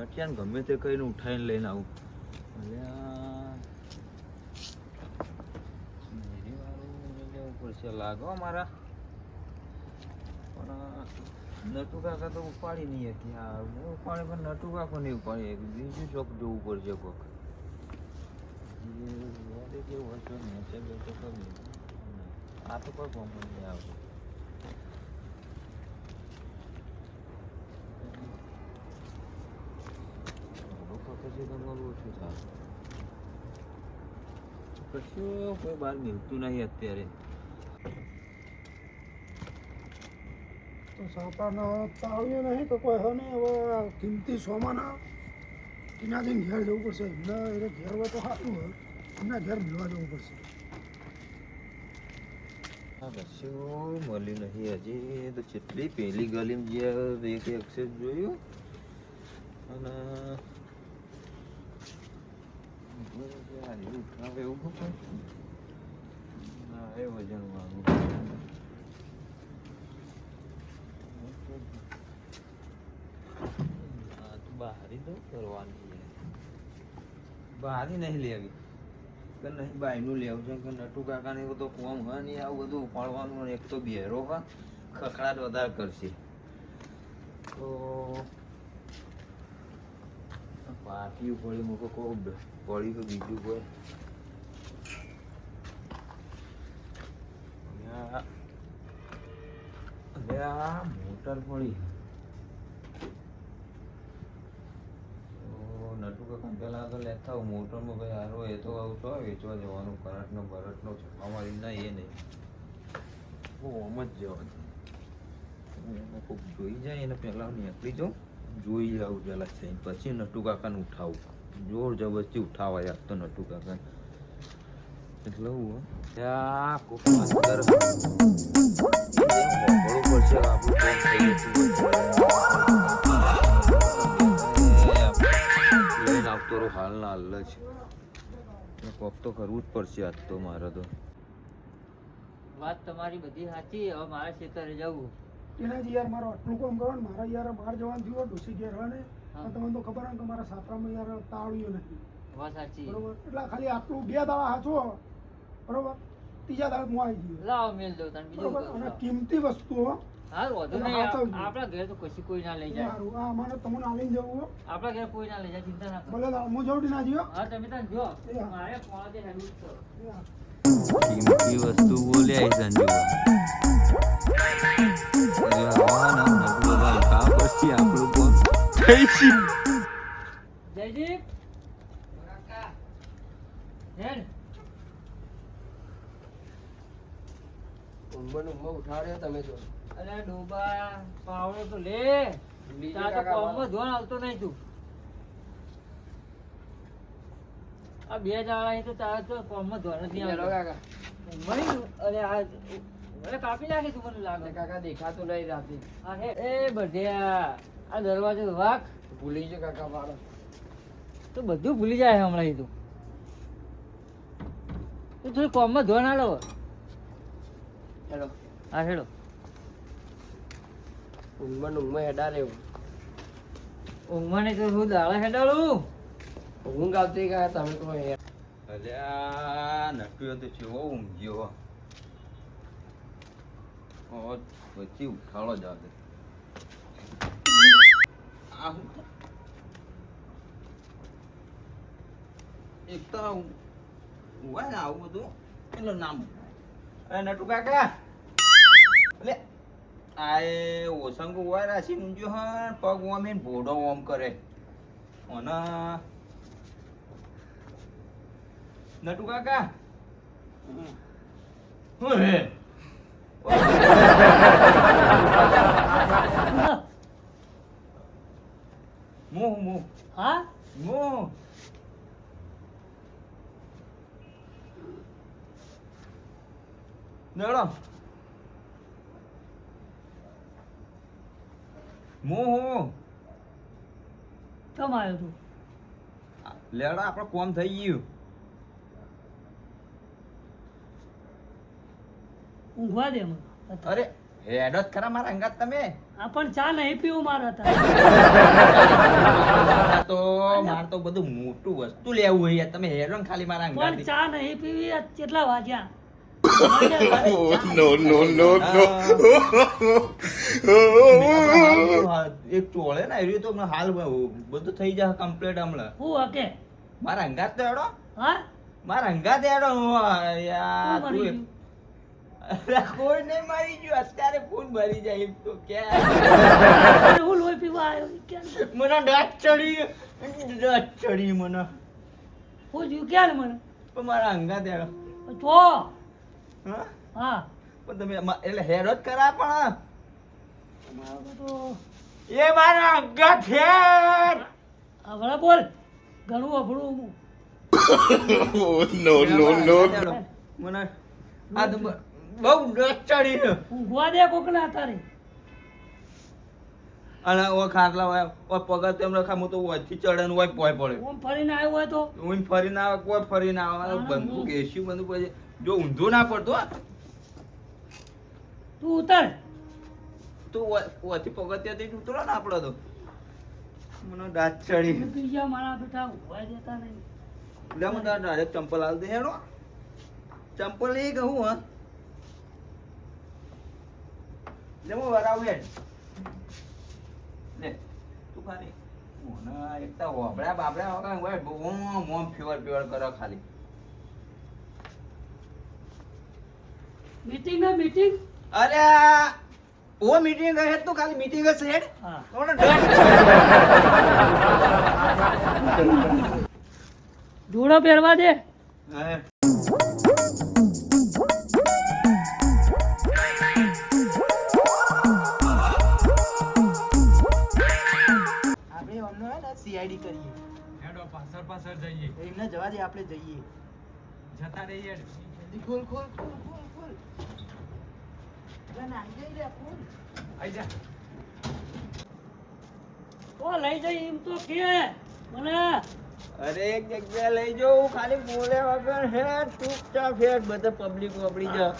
નટિયાને ગમે તે કહીને ઉઠાઈને લઈને આવું. પડશે. લાગો મારા. પણ નટુ કાકા તો ઉપાડી નહીં હતી આ ઉપાડે પણ નટુ કાકો નહીં ઉપાડી બીજું ચોક જોવું પડશે કોક. કેવું હશે? આ તો કોઈ કોમન નહીં આવતું. લોકો પછી ઓછું થાય કશું કોઈ બહાર મિલતું નહીં અત્યારે. તો સાપાના તાળ્યો નહીં તો કોઈ હવે નહીં હવે કિંમતી સોમાના એના જઈને ઘેર જવું પડશે. એમને એને ઘેર હોય તો સારું હોય. એમના ઘેર મળવા જવું પડશે. કશું મળ્યું નહીં હજી. તો જેટલી પહેલી ગલીમ જે એક એક્સેસ જોયું. અને ઉઠાવે એવું કોઈ ના એ વજન વાળું આ તો બહારી તો કરવાની બહારી નહીં લેવી. કે નહીં બાયનું લેવું છે, કે નટુ કાકાને એવું તો કોમ હોય નહીં આવું બધું ઉપાડવાનું એક તો બેરો હોય, ખખડાટ વધારે કરશે. તો પાટિયું પડી મૂકો કોઈ પડ્યું કે બીજું કોઈ. મોટર પડી તો નટુ કાકા, પેલા આગળ લેતા આવું મોટરમાં ભાઈ હારો એ તો આવું તો વેચવા જવાનું, કરંટનો, બરટનો છપ્પા મારી ના, એ નહીં. ઓમ જ જવાનું. કોઈક જોઈ જાય એને પહેલાં નીકળી જાઉં. જોઈ આવું પહેલાં થઈને પછી નટુ કાકાને ઉઠાવું. જોર જબરજસ્તી ઉઠાવાય યાદ તો નટુ કાકાને. એટલે હું કોક આવતો હાલના હાલ જ. કોક તો કરવું જ પડશે આજ તો મારે તો. વાત તમારી બધી સાચી હવે મારા ખેતરે જવું. એનાથી યાર મારો આટલું કામ કરો ને મારા યાર બહાર જવાનું થયું ડોસી ઘેર હોય ને તમને તો ખબર કે મારા સાપરામાં યાર તાળ્યું નથી. બરોબર? એટલે ખાલી આટલું બે દાડા હાચો બરોબર? ત્રીજા દાડે હું આવી ગયો. લાવો મેલ દઉં તને બીજું બરોબર? અને કિંમતી વસ્તુઓ આપણા ઘેર તો કશી કોઈ ના લઈ જાય. હા મારે તમને આવીને જવું. આપણા ઘેર કોઈ ના લઈ જાય ચિંતા ના ભલે હું જવડી ના જ્યો હા તમે ત્યાં જો મારે કોણ છે કરો કિંમતી વસ્તુ સંજુ ને ઊંઘમાં ઉઠાડ્યો તમે તો. અરે ડોબા પાવડો તો લે. બીજે તો કોમ કોમમાં ધોન આવતો નહીં તું. આ બે દાડા અહીં તો તારા તો કોમમાં ધોરણ નહીં હેલો કાકા. મળી અરે આ અરે કાપી નાખી તું મને લાગે. કાકા દેખાતું નહીં રાતે. હે એ બધ્યા આ દરવાજો વાક. ભૂલી ગયો કાકા વાળો તો બધું ભૂલી જાય હમણાં તું. તું થોડી કોમમાં ધોરણ આલો હેલો. હા હેડો ઊંઘમાં ઊંઘમાં હેડા રહેવું. ઊંઘમાં નહીં તો હું દાડા હેડાળું? ઊંઘ આવતી ગયા તમે તો નટુયો તો ચેવો ઊંઘ્યો પછી ઉઠાડો જ એક તો હોય ને આવું બધું એટલે નામ અરે નટુ કાકા એટલે આ ઓસંગ હોય રાશી ઊંઘ્યો હા પગ ઓમ ભોડો ઓમ કરે અને નટુ કાકા? હું હે મો મું. હા? મું. નડો. મું તું. લેડા આપણે કોમ થઈ ગયું. ઊંઘવા દે મને. અરે હેડો જ ખરા મારા અંગાત તમે. આ પણ ચા નહીં પીવું મારા હતા. તો માર તો બધું મોટું વસ્તુ લેવું હોય તમે હેરો ને ખાલી મારા પણ ચા નહીં પીવી કેટલા વાગ્યા? No. એક ચોળે ને આવ્યું તો હાલ બધું થઈ જાય કમ્પ્લીટ હમણાં. હું હકે? મારા અંગાત તો હેડો હા? મારા અંગાત હેડો હું યાર કોઈ નહીં મારી ગયું. અત્યારે ફૂલ મરી જાય એમ તો ક્યાં હું લોહી પીવા આવ્યો. મને દાંત ચડી દાંત ચડી મને. હું જીવ ક્યાં મને? પણ મારા અંગા હેડો. ચો હા? હા. પણ તમે એટલે હેરો જ કરા પણ. એ મારા અંગાત હેર હવે બોલ. ઘણું અભળું હું. Oh. મને આ તો બહુ દાંત ચડી છે. ઊંઘવા દે કોકને અત્યારે અને ઓ ખાટલા હોય ઓ પગત તેમ રખા હું તો વચ્ચે ચડે ને હોય પોય પડે. ઓમ ફરીને આવ્યો હોય તો? હું ફરી ના આવે કોઈ ફરી ના આવે બંદૂક હું- એસી બંદૂક પછી જો ઊંધો ના પડતો તું ઉતર. તું ઓથી પગથિયાથી ઉતરો ને આપડે તો. મને દાંત ચડી બીજા મારા બેટા ઊંઘવા દેતા નહીં. લે મને ડાયરેક્ટ ચંપલ આલ દે હેડો. ચંપલ એ કહું હા. લે હું વરાવું હેડ લે તું ખાલી મને એક તો હોબળા બાબળા વગર હોય મોમ મોમ ફીવર ફીવર કરો ખાલી. મીટિંગ ને મીટિંગ અરે ઓ મીટિંગ હે તો ખાલી મીટિંગ હેડ. હા. જોડો પહેરવા દે. હે. સીઆઈડી કરીએ. હેડો પાછળ પાછળ જઈએ. એમને જવા દે આપણે જઈએ. જતા રહીએ. જલ્દી ખોલ ખોલ ખોલ ખોલ ખોલ. આઈ જા. લઈ જઈ એમ તો કે. મને. અરે એક જગ્યા લઈ જાઉં ખાલી બોલે વગર હે ચૂપચાપ હે બધા પબ્લિક વાપરી જા.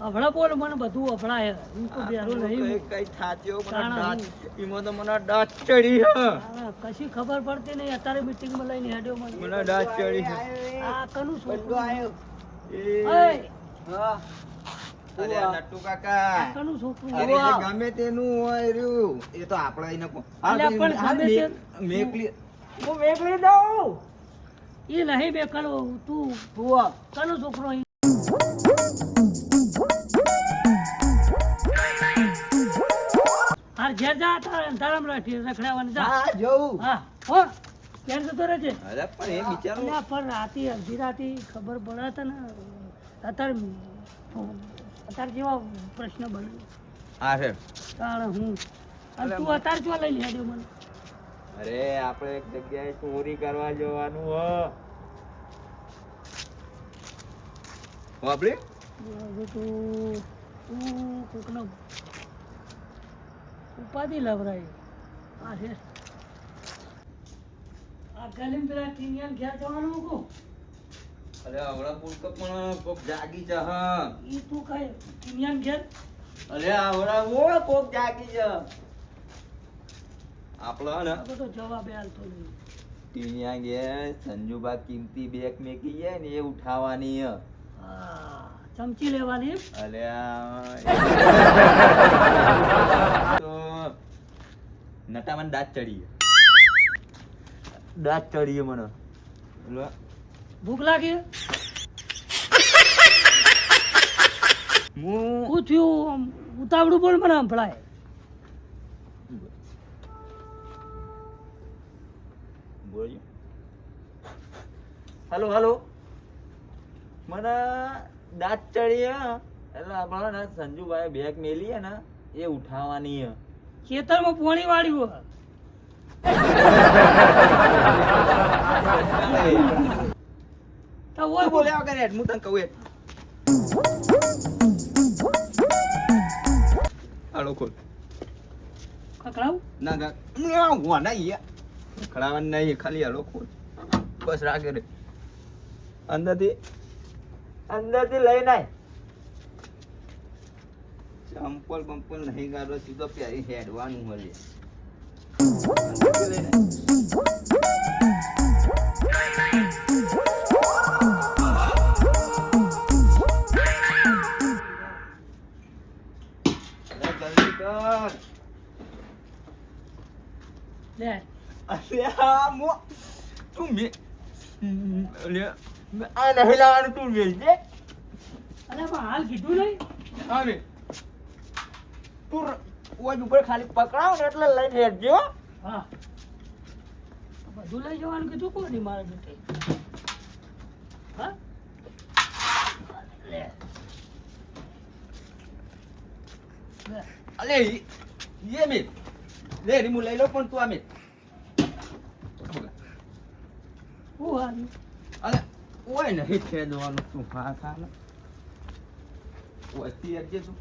બોલ મને બધું હમણાં હું તો બેરો નહીં કઈ કઈ થાચ્યો મને દાંત એમાં તો મને દાંત ચડી હે કશી ખબર પડતી નહીં. અત્યારે મીટિંગમાં લઈને હેડ્યો મને. મને દાંત ચડી આ કનું બંદો આવ્યો એ. ઓય, હા. અરે આ નટ્ટુ કાકા. આ કનું છોકરું? અરે ગમે તેનું હોય રહ્યું. એ તો આપણે એને કો- પણ ગમે તે- મેકલી હું મેકલી દઉં. એ નહીં બે કનું તું કનો કનું છોકરો ઘેર જા તારે રાખી રખડાવવાની જા. હા જોઉં. હા હો ઘેર જતો રહેજે. અરે પણ એ બિચારો ના પણ રાતી અડધી રાતી ખબર પડે ને અત્યારે અત્યારે જેવા પ્રશ્ન બને હા છે. તાણે હું. અને તું અત્યારે જો લઈ લેજો મને? અરે આપણે એક જગ્યાએ ચોરી કરવા જવાનું હો. આપણે તું તું કોકનો ઉપાધિ લવરાય. આ છે. આ ગલીમ પેલા ટીનિયન ઘેર જવાનું મૂકું. અરે આવડા પુલક પણ કોક જાગી જા હા. ઈ તું કઈ ટીનિયન ઘેર. અરે આવડા ઓ કોક જાગી જા આપણા ને બધો જવાબ હાલતો નહીં. ટીનિયા ઘેર સંજુબા કિંમતી બેગ મેકી જાય ને એ ઉઠાવવાની હા ચમચી લેવાની એમ? અરે આ તો નટા મને દાંત ચડી દાંત ચડી મને. લો. ભૂખ લાગી? હું શું થયું? ઉતાવળું બોલ મને સંભળાય હાલો હાલો. મને દાંત ચડી એટલે આપણા ને સંજુભાઈ બેગ મેલી ને એ ઉઠાવવાની હે. ખેતરમાં પોણી વાળ્યું. તો ઓય બોલ્યા વગર હેડ, હું તને કહું હેડ. હાલો ખોલ ખખડાવું ના ગા હું ના યાર ખડાવવાનું નહીં ખાલી હાલો ખોલ. બસ રાખે રે. અંદરથી અંદરથી લઈને આય. ચંપલ બંપલ નહીં ગાડો સીધો પ્યારી હેડવાનું મળે તું મે આ નહીં લાવવાનું તું વેચજે. અરે હાલ કીધું નહીં. આવે તું ઓજ ઉપર ખાલી પકડાવ ને એટલે લઈને હેડજો હા. બધું લઈ જવાનું કીધું કોઈ નહીં મારે બેટે હા? લે. અલે યે મે લે રીમુ લઈ લો પણ તું આમે હું હાલ અલે ઓય નહીં ખેદવાનું તું ખા ખા ઓય તી અજે તું.